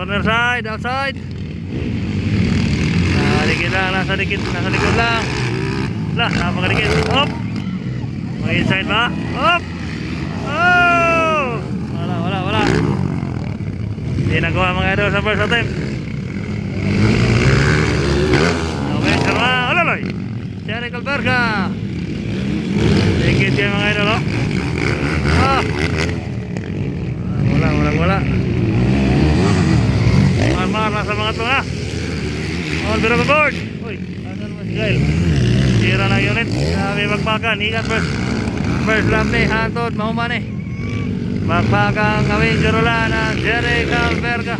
corner side, outside. Nasa likid lang, nasa likid, nasa likod lang. Wala, napakalikid. Hop! May inside ba? Hop! Oh! Wala, wala, wala. Hindi nagawa mga idol sa first attempt. Okay, sama. Alaloy! Cherry Calverga. Likid yan mga idol, oh. Ah! Wala, wala, wala. Na sa mga ha? On, ka board! Uy, ano naman si Kyle? Sira na unit. Sabi magpakan. Ingat first. First lap ni Hantod. Mahuman eh. Magpakan kami Jorola ng Jerry Calverga.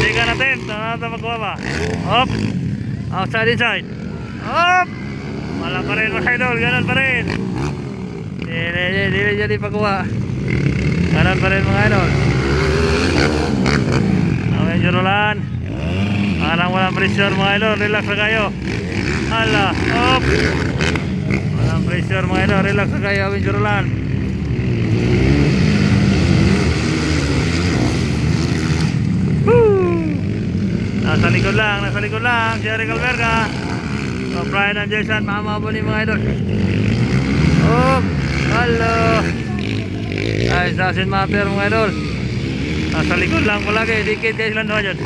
Second attempt. Ano magawa ba? Hop. Outside inside. Hop. Wala pa rin mga idol. Ganun pa rin. Hindi, hindi, hindi, hindi jadi pagawa. Ganun pa rin mga idol. Okay, Jorolan. Parang walang pressure mga idol. Relax na kayo. Hala. Hop. Walang pressure mga idol. Relax na kayo. Okay, Jorolan. Woo! Nasa likod lang, nasa likod lang. Jerry Calverga. So, Brian and Jason, mamabo ni mga idol. Oh, hello. Ay, sasin mapper mga idol. Nasa likod lang palagi, dikit guys lang doon dyan.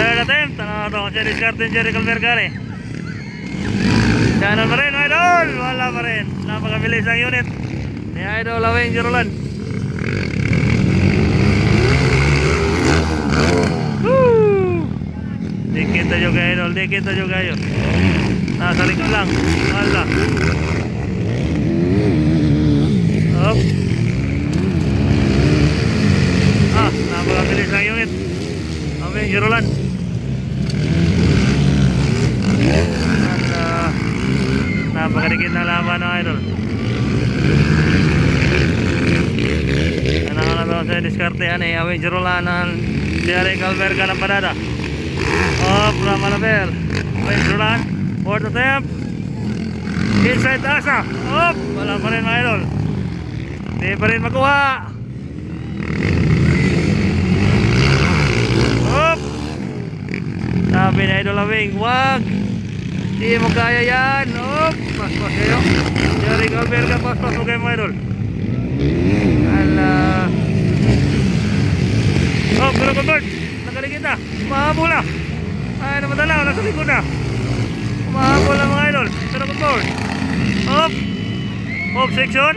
Third attempt, ano ito, si Discarte Jerry Calverga eh. Channel pa rin mga idol, wala pa rin. Napakabilis ang unit. Ni Idol Aweng Jerolan. Woo! Dikit na juga idol, dikit na juga yun. Nasa likod lang. Wala. Up. Ah, napakabilis ang unit. Amin, Jerolan. At uh, napakadikit na laban ng idol. Ano nga na sa diskarte yan eh. Awin Jerolan ng Jerry Calverga ng Padada. Up, Ramalabel. Awin Jerolan. Fourth attempt. Inside Asa. Up, wala pa rin mga idol. Hindi pa rin makuha. Up. Awing, wag. Hindi mo kaya yan. Up. Paspas kayo. Jerry Calverga, paspas mo kayo mga idol. Ala. Oh, pero convert. Nakaligid na. Mahabol na. Ay. Nasa likod na. Mahabol na mga idol. Pero convert. Up. Off section.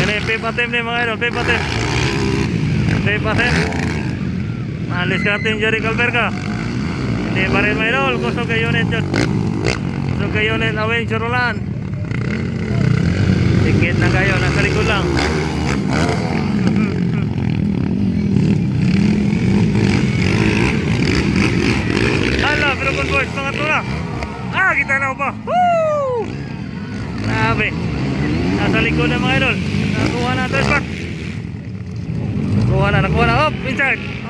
Yan eh, pay patim ni mga idol. Pay patim. Pay ka ating Jerry Calverga. Hindi pa rin mga idol. Gusto kay unit yun. Gusto kay unit. Awing Churulan. Tikit na kayo. Nasa likod lang. Hala, pero good boys. Pangatlo na. Ah, kita na ba? Woo! Grabe. Nasa likod na mga idol. Nakuha na ito spot. Nakuha na, nakuha na. Hop.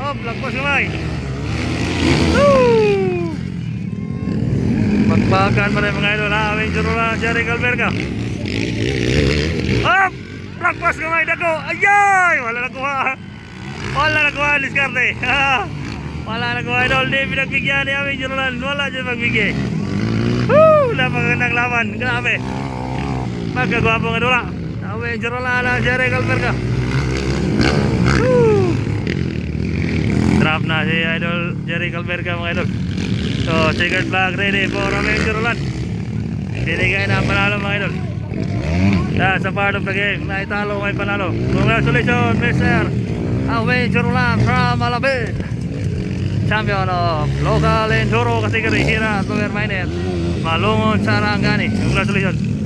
Hop, lagpas kamay. Woo! Magbagan pa rin mga idol. Ha, Avenger na Jerry. Hop! Lagpas kamay dako. Ayay! Wala nakuha. Wala nakuha, Liscarte. Wala nakuha idol. Di pinagbigyan ni Avenger Roland. Wala dyan magbigay. Woo! Napagandang laban. Grabe. Magkagwapong idol ha. Na Jerry Calverga. Woo! Drop na si Idol Jerry Calverga mga idol. So, checkered flag ready for Avenger Roland. Binigay na ang panalo mga idol. Sa, sa part of the game, naitalo may panalo. Congratulations, Mr. Avenger Roland from Alabed. Champion of local enduro category here at Lower Minor. Malungon Sarangani. Congratulations.